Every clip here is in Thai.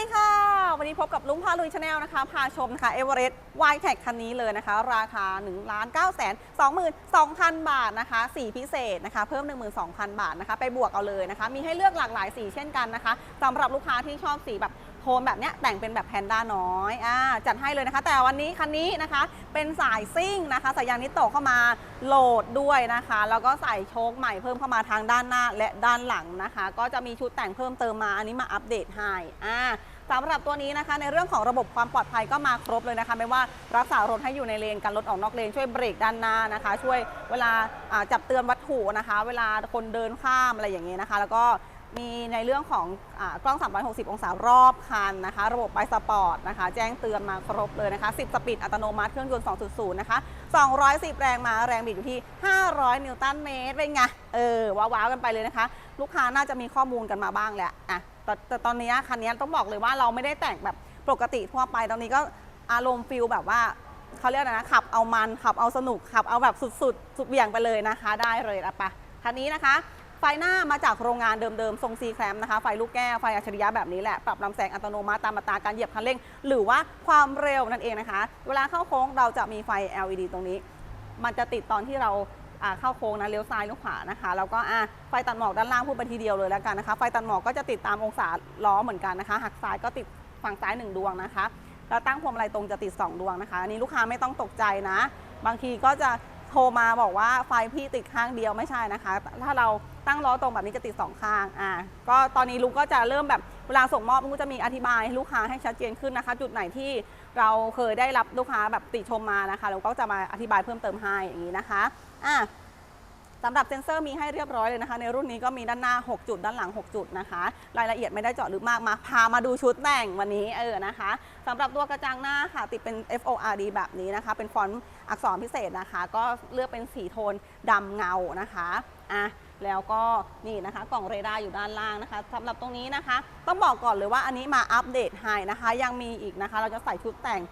ดีค่ะ วันนี้พบกับลุงพาลุยชาแนลนะคะ พาชมนะคะเอเวอเรสต์วายแท็กคันนี้เลยนะคะ ราคา1นึ่งล้านเก้าแสนสองหมื่นสองพันบาทนะคะ สีพิเศษนะคะ เพิ่ม 12,000 บาทนะคะ ไปบวกเอาเลยนะคะ มีให้เลือกหลากหลายสีเช่นกันนะคะสำหรับลูกค้าที่ชอบสีแบบ โทนแบบเนี้ยแต่งเป็นแบบแพนด้าน้อยอ่าจัดให้เลยนะคะ แต่วันนี้คันนี้นะคะเป็นสายซิ่งนะคะสายยางนิโตเข้ามาโหลดด้วยนะคะ แล้วก็ใส่โชคใหม่เพิ่มเข้ามาทางด้านหน้าและด้านหลังนะคะ ก็จะมีชุดแต่งเพิ่มเติมมาอันนี้มาอัปเดตให้อ่าสำหรับตัวนี้นะคะในเรื่องของระบบความปลอดภัยก็มาครบเลยนะคะ ไม่ว่ารักษารถให้อยู่ในเลนกันรถออกนอกเลนช่วยเบรกด้านหน้านะคะ ช่วยเวลาจับเตือนวัตถุนะคะ เวลาคนเดินข้ามอะไรอย่างเงี้ยนะคะ แล้วก็ มีในเรื่องของอกล้อง 360 องศารอบคันนะคะ ระบบไบสปอร์ตนะคะ แจ้งเตือนมาครบเลยนะคะ 10 สปีดอัตโนมัติเครื่องยนต์ 2.0 นะคะ 210 แรงม้าแรงบิดอยู่ที่ 500 นิวตันเมตร เป็นไง เออ ว้าวๆกันไปเลยนะคะ ลูกค้าน่าจะมีข้อมูลกันมาบ้างแหละอะแต่แต่ตอนนี้คันนี้ต้องบอกเลยว่าเราไม่ได้แต่งแบบปกติทั่วไป ตอนนี้ก็อารมณ์ฟิลแบบว่าเขาเรียกนะขับเอามันขับเอาสนุกขับเอาแบบสุดๆ สุดเบี่ยงไปเลยนะคะ ได้เลยอะปะคันนี้นะคะ ไฟหน้ามาจากโรงงานเดิมๆ ทรงซีแคมนะคะ ไฟลูกแก้ว ไฟอัจฉริยะแบบนี้แหละ ปรับลำแสงอัตโนมัติตามอัตราการเหยียบคันเร่ง หรือว่าความเร็วนั่นเองนะคะ เวลาเข้าโค้งเราจะมีไฟ LED ตรงนี้ มันจะติดตอนที่เราเข้าโค้งนะเลี้ยวซ้ายเลี้ยวขวานะคะแล้วก็ไฟตัดหมอกด้านล่างพูดไปทีเดียวเลยแล้วกันนะคะ ไฟตัดหมอกก็จะติดตามองศาล้อเหมือนกันนะคะหักซ้ายก็ติดฝั่งซ้ายหนึ่งดวงนะคะแล้วตั้งพวงมาลัยตรงจะติด 2 ดวงนะคะอันนี้ลูกค้าไม่ต้องตกใจนะ บางทีก็จะโทรมาบอกว่าไฟพี่ติดข้างเดียวไม่ใช่นะคะ ถ้าเรา ตั้งล้อตรงแบบนี้จะติด2ข้างอ่าก็ตอนนี้ลุงก็จะเริ่มแบบเวลาส่งมอบลุงก็จะมีอธิบายให้ลูกค้าให้ชัดเจนขึ้นนะคะ จุดไหนที่เราเคยได้รับลูกค้าแบบติชมมานะคะเราก็จะมาอธิบายเพิ่มเติมให้อย่างนี้นะคะอะสำหรับเซ็นเซอร์มีให้เรียบร้อยเลยนะคะ ในรุ่นนี้ก็มีด้านหน้า 6 จุด ด้านหลัง 6 จุดนะคะ รายละเอียดไม่ได้เจาะลึกมากมาพามาดูชุดแต่งวันนี้เออนะคะสำหรับตัวกระจังหน้าค่ะ ติดเป็น FORD แบบนี้นะคะ เป็นฟอนต์อักษรพิเศษนะคะ ก็เลือกเป็นสีโทนดำเงานะคะอะ แล้วก็นี่นะคะกล่องเรดาร์อยู่ด้านล่างนะคะสำหรับตรงนี้นะคะ ต้องบอกก่อนเลยว่าอันนี้มาอัปเดตให้นะคะ ยังมีอีกนะคะ เราจะใส่ชุดแต่ง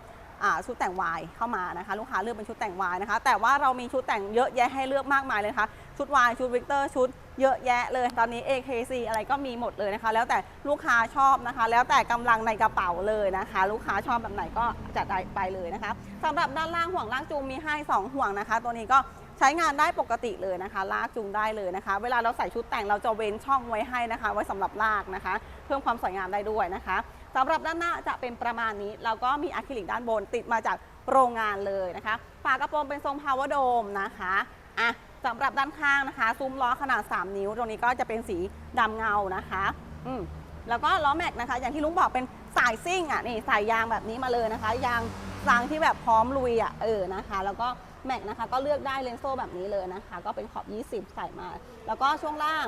ชุดแต่งวายเข้ามานะคะ ลูกค้าเลือกเป็นชุดแต่งวายนะคะ แต่ว่าเรามีชุดแต่งเยอะแยะให้เลือกมากมายเลยนะคะชุดวายชุดวิกเตอร์ชุดเยอะแยะเลย ตอนนี้ AKC อะไรก็มีหมดเลยนะคะ แล้วแต่ลูกค้าชอบนะคะ แล้วแต่กำลังในกระเป๋าเลยนะคะ ลูกค้าชอบแบบไหนก็จัดไปเลยนะคะสำหรับด้านล่างห่วงล่ากจูงมีให้สองห่วงนะคะ ตัวนี้ก็ ใช้งานได้ปกติเลยนะคะ ลากจูงได้เลยนะคะ เวลาเราใส่ชุดแต่งเราจะเว้นช่องไว้ให้นะคะ ไว้สำหรับลากนะคะ เพิ่มความสวยงามได้ด้วยนะคะสำหรับด้านหน้าจะเป็นประมาณนี้แล้วก็มีอะคริลิกด้านบนติดมาจากโรงงานเลยนะคะฝากระโปรงเป็นทรง power dome นะคะอะสำหรับด้านข้างนะคะ ซุ้มล้อขนาด 3 นิ้ว ตรงนี้ก็จะเป็นสีดำเงานะคะอืมแล้วก็ล้อแม็กนะคะ อย่างที่ลุงบอกเป็นสายซิ่งอะนี่ส่ยางแบบนี้มาเลยนะคะ ยางยางที่แบบพร้อมลุยอะเออนะคะ แล้วก็ แม็กนะคะ ก็เลือกได้เลนโซ่แบบนี้เลยนะคะ ก็เป็นขอบ 20 ใส่มา แล้วก็ช่วงล่าง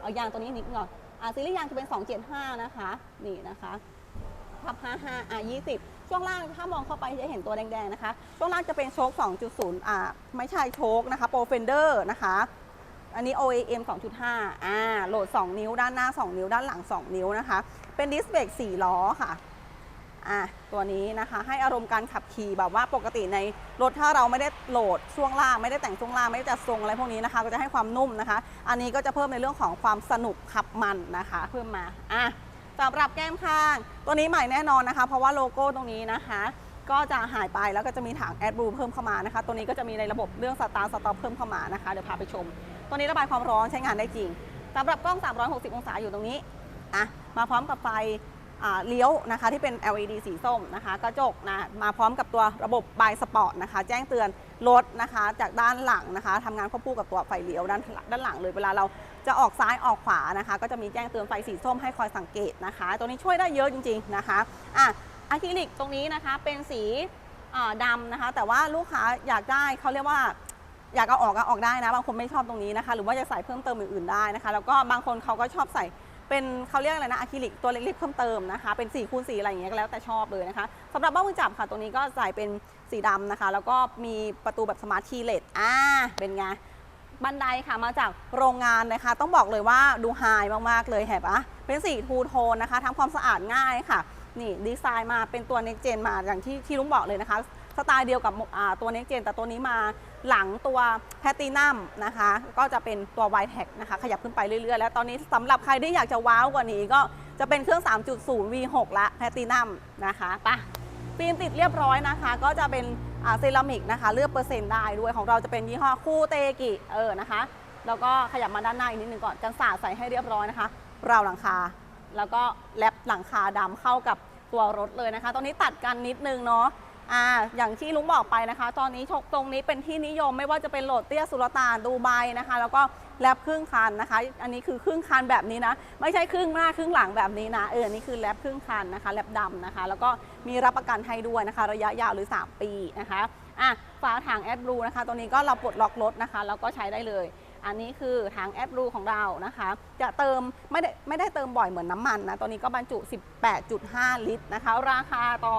เอายางตัวนี้นิดหน่อยอะซีรีส์ยางจะเป็น 275 นะคะ นี่นะคะทับ55อะ20 ช่วงล่างถ้ามองเข้าไปจะเห็นตัวแดงๆนะคะ ช่วงล่างจะเป็นโชค2.0อ่าไม่ใช่โชคนะคะโปรเฟนเดอร์นะคะอันนี้ OEM 2.5 อ่า โหลด 2 นิ้ว ด้านหน้า 2 นิ้ว ด้านหลัง 2 นิ้วนะคะ เป็นดิสเบรก4ล้อค่ะ อะตัวนี้นะคะให้อารมณ์การขับขี่แบบว่าปกติในรถถ้าเราไม่ได้โหลดช่วงล่างไม่ได้แต่งช่วงล่างไม่ได้จัดทรงอะไรพวกนี้นะคะ ก็จะให้ความนุ่มนะคะ อันนี้ก็จะเพิ่มในเรื่องของความสนุกขับมันนะคะ เพิ่มมาอะสำหรับแก้มข้าง ตัวนี้ใหม่แน่นอนนะคะ เพราะว่าโลโก้ตรงนี้นะคะก็จะหายไปแล้วก็จะมีถังแอดบลูเพิ่มเข้ามานะคะ ตัวนี้ก็จะมีในระบบเรื่องสตาร์สต็อปเพิ่มเข้ามานะคะ เดี๋ยวพาไปชม ตัวนี้ระบายความร้อนใช้งานได้จริงสำหรับกล้อง 360 องศาอยู่ตรงนี้อะมาพร้อมกับไฟ เลี้ยวนะคะที่เป็น LED สีส้มนะคะ กระจกนะมาพร้อมกับตัวระบบบายสปอร์ตนะคะ แจ้งเตือนรถนะคะจากด้านหลังนะคะทำงานควบคู่กับตัวไฟเลี้ยวด้านด้านหลังเลยเวลาเราจะออกซ้ายออกขวานะคะ ก็จะมีแจ้งเตือนไฟสีส้มให้คอยสังเกตนะคะ ตัวนี้ช่วยได้เยอะจริง ๆนะคะอะอะคริลิกตรงนี้นะคะเป็นสีดำนะคะ แต่ว่าลูกค้าอยากได้เขาเรียกว่าอยากเอาออกก็ออกได้นะ บางคนไม่ชอบตรงนี้นะคะ หรือว่าจะใส่เพิ่มเติมอื่นๆได้นะคะ แล้วก็บางคนเขาก็ชอบใส่ เป็นเขาเรียกอะไรนะอะคริลิกตัวเล็กๆเพิ่มเติมนะคะ เป็น4คูณ4อะไรอย่างเงี้ยก็แล้วแต่ชอบเลยนะคะสำหรับเบ้ามือจับค่ะตัวนี้ก็ใส่เป็นสีดำนะคะ แล้วก็มีประตูแบบสมาร์ทคีย์เลสอ่าเป็นไงบันไดค่ะมาจากโรงงานนะคะ ต้องบอกเลยว่าดูไฮมากๆเลยแหบอะเป็นสีทูโทนนะคะทำความสะอาดง่ายค่ะ นี่ดีไซน์มาเป็นตัว Next Gen มาอย่างที่ที่ลุงบอกเลยนะคะ สไตล์เดียวกับตัว Next Gen แต่ตัวนี้มาหลังตัวแพตตินัมนะคะ ก็จะเป็นตัว y t e c นะคะ ขยับขึ้นไปเรื่อยๆ แล้วตอนนี้สำหรับใครที่อยากจะว้าวกว่านี้ก็จะเป็นเครื่อง 3.0 V6 ละแพตตินัมนะคะไปะฟิล์มติดเรียบร้อยนะคะ ก็จะเป็นเซรามิกนะคะ เลือกเปอร์เซ็นต์ได้ด้วยของเราจะเป็นยี่ห้อคู่เตกิเออนะคะแล้วก็ขยับมาด้านหน้าอีกนิดนึงก่อนกันศาสตร์ใส่ให้เรียบร้อยนะคะ ราวหลังคา แล้วก็แลปหลังคาดำเข้ากับตัวรถเลยนะคะตรงนี้ตัดกันนิดนึงเนาะ อ่าอย่างที่ลุงบอกไปนะคะ ตอนนี้ชกตรงนี้เป็นที่นิยมไม่ว่าจะเป็นโหลดเตี้ยสุลต่านดูไบนะคะ แล้วก็แลบครึ่งคันนะคะ อันนี้คือครึ่งคันแบบนี้นะ ไม่ใช่ครึ่งหน้าครึ่งหลังแบบนี้นะเออนี่คือแลบครึ่งคันนะคะแลบดำนะคะ แล้วก็มีรับประกันให้ด้วยนะคะ ระยะยาวหรือ 3 ปีนะคะอะฝาถังแอดบลูนะคะตัวนี้ก็เราปลดล็อกรถนะคะแล้วก็ใช้ได้เลยอันนี้คือถังแอดบลูของเรานะคะ จะเติมไม่ได้ไม่ได้เติมบ่อยเหมือนน้ำมันนะตัวนี้ก็บรรจุ 18.5 ลิตรนะคะ ราคาต่อ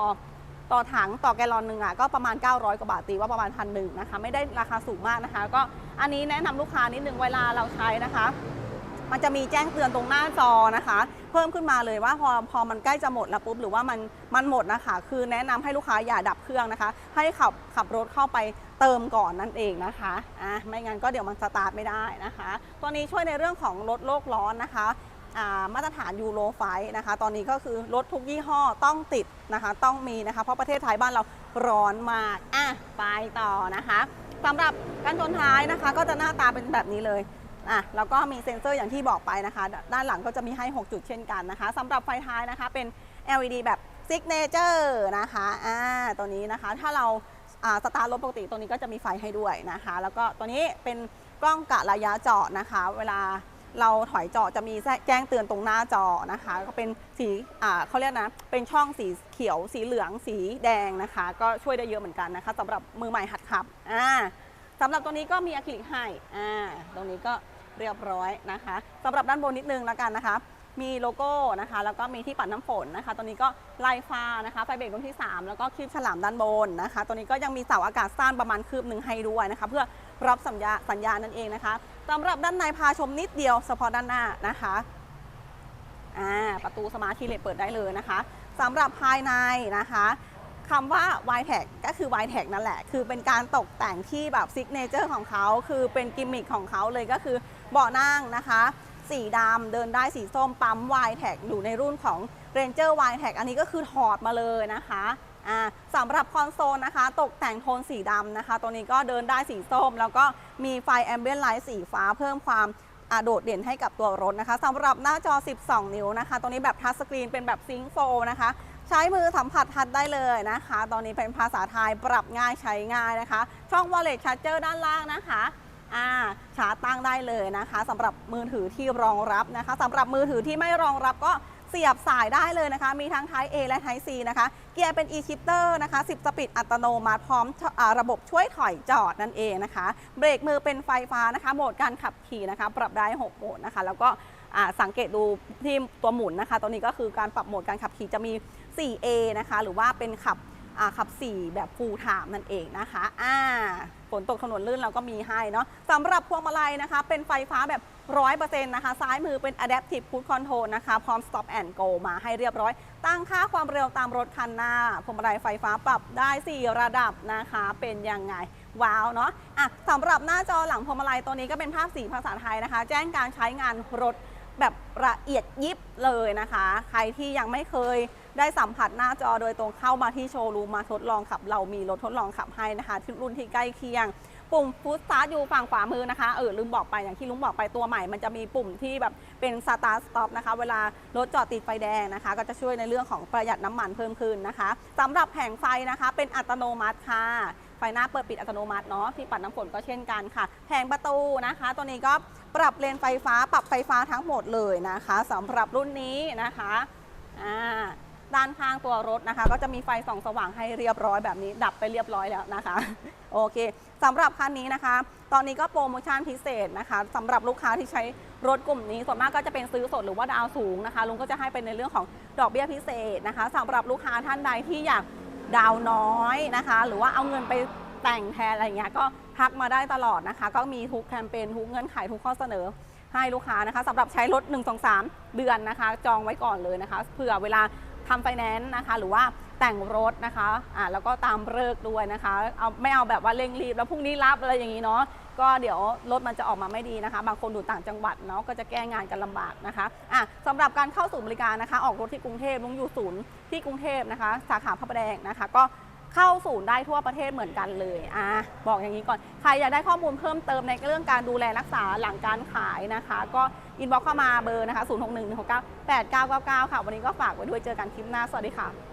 ต่อถังต่อแกลลอนหนึ่งอะก็ประมาณ 900 กว่าบาทตีว่าประมาณพันหนึ่งนะคะไม่ได้ราคาสูงมากนะคะ ก็อันนี้แนะนำลูกค้านิดนึงเวลาเราใช้นะคะ มันจะมีแจ้งเตือนตรงหน้าจอนะคะ เพิ่มขึ้นมาเลยว่าพอพอมันใกล้จะหมดแล้วปุ๊บหรือว่ามันมันหมดนะคะ คือแนะนำให้ลูกค้าอย่าดับเครื่องนะคะ ให้ขับขับรถเข้าไปเติมก่อนนั่นเองนะคะอะไม่งั้นก็เดี๋ยวมันสตาร์ทไม่ได้นะคะ ตัวนี้ช่วยในเรื่องของลดโลกร้อนนะคะ มาตรฐานยูโรไฟนะคะ ตอนนี้ก็คือรถทุกยี่ห้อต้องติดนะคะ ต้องมีนะคะ เพราะประเทศไทยบ้านเราร้อนมากอะไปต่อนะคะสำหรับการชนท้ายนะคะ ก็จะหน้าตาเป็นแบบนี้เลยอะแล้วก็มีเซ็นเซอร์อย่างที่บอกไปนะคะ ด้านหลังก็จะมีให้ 6 จุดเช่นกันนะคะสำหรับไฟท้ายนะคะเป็น LED แบบ Signature นะคะอ่าตัวนี้นะคะถ้าเราอ่าสตาร์ทรถปกติตัวนี้ก็จะมีไฟให้ด้วยนะคะ แล้วก็ตัวนี้เป็นกล้องกะระยะจอดนะคะ เวลา เราถอยจอจะมีแจ้งเตือนตรงหน้าจอนะคะ ก็เป็นสีอ่าเขาเรียกนะ เป็นช่องสีเขียว สีเหลือง สีแดงนะคะ ก็ช่วยได้เยอะเหมือนกันนะคะสำหรับมือใหม่หัดขับอ่าสำหรับตัวนี้ก็มีอะคริลิกให้อ่าตรงนี้ก็เรียบร้อยนะคะสำหรับด้านบนนิดนึงแล้วกันนะคะ มีโลโก้นะคะ แล้วก็มีที่ปัดน้ำฝนนะคะ ตัวนี้ก็ไลฟ้านะคะไฟเบรกรุ่นที่ 3 แล้วก็คลิปฉลามด้านบนนะคะ ตัวนี้ก็ยังมีเสาอากาศสั้นประมาณคืบหนึ่งให้ด้วยนะคะ เพื่อรับสัญญาสัญญาณนั่นเองนะคะ สำหรับด้านในพาชมนิดเดียวเฉพาะด้านหน้านะคะอ่าประตูสมาร์ทคีเลสเปิดได้เลยนะคะสำหรับภายในนะคะคำว่า y t e c ก็คือ y t e c นั่นแหละ คือเป็นการตกแต่งที่แบบซิกเนเจอร์ของเขา คือเป็นกิมมิคของเขาเลยก็คือเบาะนั่งนะคะ สีดำเดินได้สีส้มปั๊ม y t e c อยู่ในรุ่นของ Ranger y t e c อันนี้ก็คือถอดมาเลยนะคะ สำหรับคอนโซลนะคะ ตกแต่งโทนสีดำนะคะ ตัวนี้ก็เดินได้สีส้ม แล้วก็มีไฟแอมเบียนไลท์สีฟ้าเพิ่มความโดดเด่นให้กับตัวรถนะคะสำหรับหน้าจอ 12 นิ้วนะคะ ตัวนี้แบบทัชสกรีนเป็นแบบซิงโฟนะคะ ใช้มือสัมผัสทัดได้เลยนะคะ ตอนนี้เป็นภาษาไทยปรับง่ายใช้ง่ายนะคะ ช่อง Wallet Charger ด้านล่างนะคะอ่าชาร์จตั้งได้เลยนะคะสำหรับมือถือที่รองรับนะคะสำหรับมือถือที่ไม่รองรับก็ เสียบสายได้เลยนะคะ มีทั้ง Type A และ Type C นะคะ เกียร์เป็น e-shifter นะคะ 10 สปีดอัตโนมัติพร้อมอะระบบช่วยถอยจอดนั่นเองนะคะ เบรกมือเป็นไฟฟ้านะคะ โหมดการขับขี่นะคะ ปรับได้ 6 โหมดนะคะ แล้วก็สังเกตดูที่ตัวหมุนนะคะ ตัวนี้ก็คือการปรับโหมดการขับขี่จะมี 4A นะคะ หรือว่าเป็นขับ ขับ 4 แบบ full time นั่นเองนะคะอ่าฝนตกถนนลื่นเราก็มีให้เนาะสำหรับพวงมาลัยนะคะ เป็นไฟฟ้าแบบ100%นะคะ ซ้ายมือเป็น adaptive cruise control นะคะ พร้อม stop and go มาให้เรียบร้อย ตั้งค่าความเร็วตามรถคันหน้าพวงมาลัยไฟฟ้าปรับได้ 4 ระดับนะคะ เป็นยังไง ว้าวเนาะอะสำหรับหน้าจอหลังพวงมาลัยตัวนี้ก็เป็นภาพสีภาษาไทยนะคะ แจ้งการใช้งานรถแบบละเอียดยิบเลยนะคะ ใครที่ยังไม่เคย ได้สัมผัสหน้าจอโดยตรงเข้ามาที่โชว์รูมมาทดลองขับ เรามีรถทดลองขับให้นะคะที่รุ่นที่ใกล้เคียง ปุ่มฟูสตาร์ทอยู่ฝั่งขวามือนะคะเออลืมบอกไปอย่างที่ลุงบอกไปตัวใหม่ มันจะมีปุ่มที่แบบเป็นสตาร์ทสต็อปนะคะ เวลารถจอดติดไฟแดงนะคะ ก็จะช่วยในเรื่องของประหยัดน้ำมันเพิ่มขึ้นนะคะสำหรับแผงไฟนะคะ เป็นอัตโนมัติค่ะไฟหน้าเปิดปิดอัตโนมัติเนาะที่ปัดน้ำฝนก็เช่นกันค่ะ แผงประตูนะคะ ตัวนี้ก็ปรับเลนไฟฟ้าปรับไฟฟ้าทั้งหมดเลยนะคะสำหรับรุ่นนี้นะคะอ่า ด้านข้างตัวรถนะคะ ก็จะมีไฟส่องสว่างให้เรียบร้อยแบบนี้ ดับไปเรียบร้อยแล้วนะคะโอเคสำหรับคันนี้นะคะ ตอนนี้ก็โปรโมชั่นพิเศษนะคะสำหรับลูกค้าที่ใช้รถกลุ่มนี้ส่วนมากก็จะเป็นซื้อสดหรือว่าดาวสูงนะคะลุงก็จะให้เป็นในเรื่องของดอกเบี้ยพิเศษนะคะสำหรับลูกค้าท่านใดที่อยากดาวน้อยนะคะ หรือว่าเอาเงินไปแต่งแทนอะไรเงี้ยก็ทักมาได้ตลอดนะคะ ก็มีทุกแคมเปญทุกเงื่อนไขทุกข้อเสนอให้ลูกค้านะคะสำหรับใช้รถ 1 2 3 เดือนนะคะ จองไว้ก่อนเลยนะคะเผื่อเวลา ทำไฟแนนซ์นะคะ หรือว่าแต่งรถนะคะอ่าแล้วก็ตามเลิกด้วยนะคะเอาไม่เอาแบบว่าเร่งรีบแล้วพรุ่งนี้รับอะไรอย่างนี้เนาะก็เดี๋ยวรถมันจะออกมาไม่ดีนะคะ บางคนอยู่ต่างจังหวัดเนาะก็จะแก้งานกันลำบากนะคะอะสำหรับการเข้าศูนย์บริการนะคะ ออกรถที่กรุงเทพลุงอยู่ศูนย์ที่กรุงเทพนะคะ สาขาพระประแดงนะคะ ก็ เข้าศูนย์ได้ทั่วประเทศเหมือนกันเลยอะบอกอย่างนี้ก่อน ใครอยากได้ข้อมูลเพิ่มเติมในเรื่องการดูแลรักษาหลังการขายนะคะ ก็อินบ็อกเข้ามาเบอร์นะคะ 0 6 1 1 6 9 8 9 9 9 ค่ะ วันนี้ก็ฝากไว้ด้วยเจอกันคลิปหน้า สวัสดีค่ะ